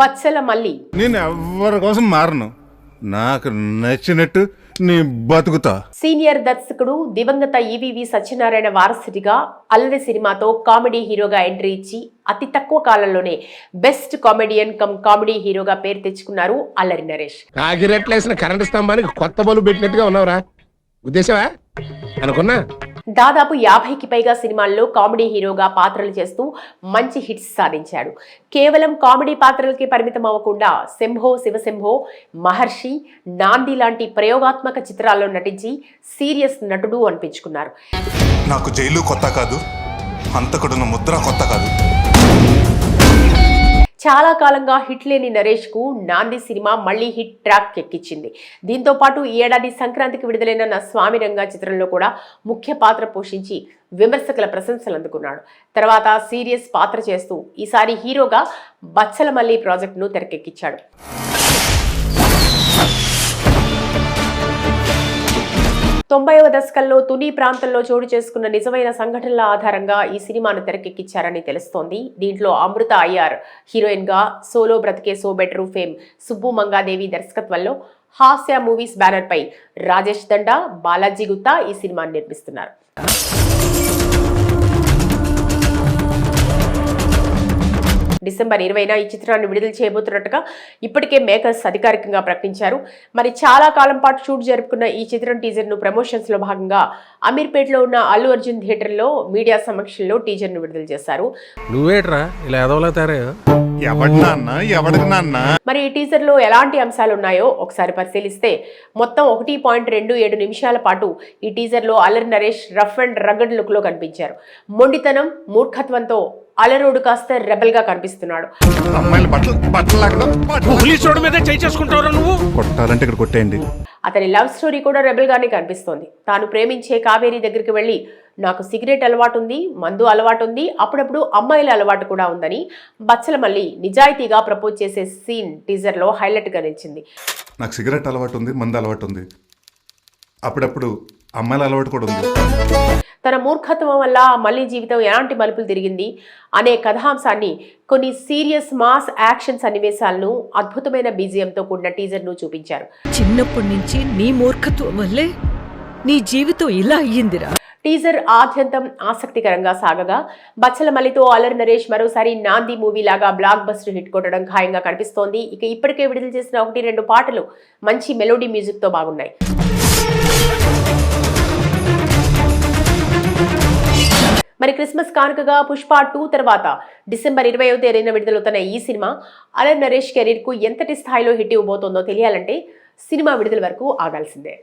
బచ్చల మల్లి నేను ఎవరి కోసం మారను. నాకు నచ్చినట్టు నీ బతుకుతా. సీనియర్ దర్శకుడు దివంగత ఈవీవి సత్యనారాయణ వారసుడిగా అల్లరి సినిమాతో కామెడీ హీరోగా ఎంట్రీ ఇచ్చి అతి తక్కువ కాలంలోనే బెస్ట్ కామెడియన్ కమ్ కామెడీ హీరోగా పేరు తెచ్చుకున్నారు అల్లరి నరేష్. కాకిరెట్లేసిన కరెంటు స్తంభానికి కొత్త బల్బు పెట్టినట్టుగా ఉన్నావురా. ఉద్దేశమా? అనుకున్నా? దాదాపు యాభైకి పైగా సినిమాల్లో కామెడీ హీరోగా పాత్రలు చేస్తూ మంచి హిట్స్ సాధించాడు. కేవలం కామెడీ పాత్రలకి పరిమితం అవ్వకుండా శంభో శివశంభో మహర్షి నాంది లాంటి ప్రయోగాత్మక చిత్రాల్లో నటించి సీరియస్ నటుడు అనిపించుకున్నారు. నాకు జైలు కొత్త కాదు హంతకుడున్న ముద్ర కొత్త కాదు. చాలా కాలంగా హిట్ లేని నరేష్కు నాంది సినిమా మళ్ళీ హిట్ ట్రాక్ ఎక్కించింది. దీంతో పాటు ఈ ఏడాది సంక్రాంతికి విడుదలైన నా స్వామి రంగా చిత్రంలో కూడా ముఖ్య పాత్ర పోషించి విమర్శకుల ప్రశంసలు అందుకున్నాడు. తర్వాత సీరియస్ పాత్ర చేస్తూ ఈసారి హీరోగా బచ్చలమల్లి ప్రాజెక్టును తెరకెక్కించాడు. తొంభైవ దశకంలో తుని ప్రాంతంలో చోటు చేసుకున్న నిజమైన సంఘటనల ఆధారంగా ఈ సినిమాను తెరకెక్కించారని తెలుస్తోంది. దీంట్లో అమృత అయ్యార్ హీరోయిన్గా సోలో బ్రతికే so better fame Subbu Mangadevi దర్శకత్వంలో హాస్య మూవీస్ బ్యానర్ పై రాజేష్ దండా బాలాజీ గుత్తా ఈ సినిమాను నిర్మిస్తున్నారు. డిసెంబర్ ఇరవైన ఈ చిత్రాన్ని విడుదల చేయబోతున్నట్టుగా ఇప్పటికే మేకర్స్ అధికారికంగా ప్రకటించారు. మరి చాలా కాలం పాటు షూట్ జరుపుకున్న ఈ చిత్రం టీజర్ను ప్రమోషన్స్లో భాగంగా అమీర్పేటలో ఉన్న అల్లు అర్జున్ థియేటర్లో మీడియా సమక్షంలో టీజర్ను విడుదల చేశారు. మరి ఈ టీజర్లో ఎలాంటి అంశాలు ఉన్నాయో ఒకసారి పరిశీలిస్తే మొత్తం ఒకటి పాయింట్ రెండు ఏడు నిమిషాల పాటు ఈ టీజర్లో అల్లరి నరేష్ రఫ్ అండ్ రగడ్ లుక్లో కనిపించారు. మొండితనం మూర్ఖత్వంతో అలరోడు కాస్త రెబల్గా కనిపిస్తున్నాడు. అమ్మాయిలు బట్టలు బట్టలు లాగడం బట్టలు- పోలీసు రోడ్డు మీద చేయి చేసుకుంటావురా నువ్వు? కొట్టాలంటే ఇక్కడ కొట్టేయండి. అతని లవ్ స్టోరీ కూడా రెబల్ గానే కనిపిస్తోంది. తాను ప్రేమించే కావేరి దగ్గరికి వెళ్ళి నాకు సిగరెట్ అలవాటు ఉంది మందు అలవాటు ఉంది అప్పుడప్పుడు అమ్మాయిల అలవాటు కూడా ఉందని బచ్చల మళ్ళీ నిజాయితీగా ప్రపోజ్ చేసే సీన్ టీజర్లో హైలైట్గా నిలిచింది. నాకు సిగరెట్ అలవాటు ఉంది మందు అలవాటు ఉంది అప్పుడప్పుడు అమ్మాయిల అలవాటు కూడా ఉంది. తన మూర్ఖత్వం వల్ల మళ్ళీ జీవితం ఎలాంటి మలుపులు తిరిగింది అనే కథాంశాన్ని కొన్ని సీరియస్ మాస్ యాక్షన్ సన్నివేశాలను అద్భుతమైన బీజియంతో కూడిన టీజర్ను చూపించారు. చిన్నప్పటి నుంచి నీ మూర్ఖత్వం వల్లే నీ జీవితం ఇలా అయ్యిందిరా. టీజర్ ఆద్యంతం ఆసక్తికరంగా సాగగా. బచ్చల మల్లితో అలర్ నరేష్ మరోసారి నాంది మూవీ లాగా బ్లాక్ బస్టర్ హిట్ కొట్టడం ఖాయంగా కనిపిస్తోంది. ఇక ఇప్పటికే విడుదల చేసిన ఒకటి రెండు పాటలు మంచి మెలోడీ మ్యూజిక్తో బాగున్నాయి. మరి క్రిస్మస్ కానుకగా పుష్ప టూ తర్వాత డిసెంబర్ ఇరవై తేదీన విడుదలవుతున్న ఈ సినిమా అలర్ నరేష్ కెరీర్కు ఎంతటి స్థాయిలో హిట్ ఇవ్వబోతోందో తెలియాలంటే సినిమా విడుదల వరకు ఆగాల్సిందే.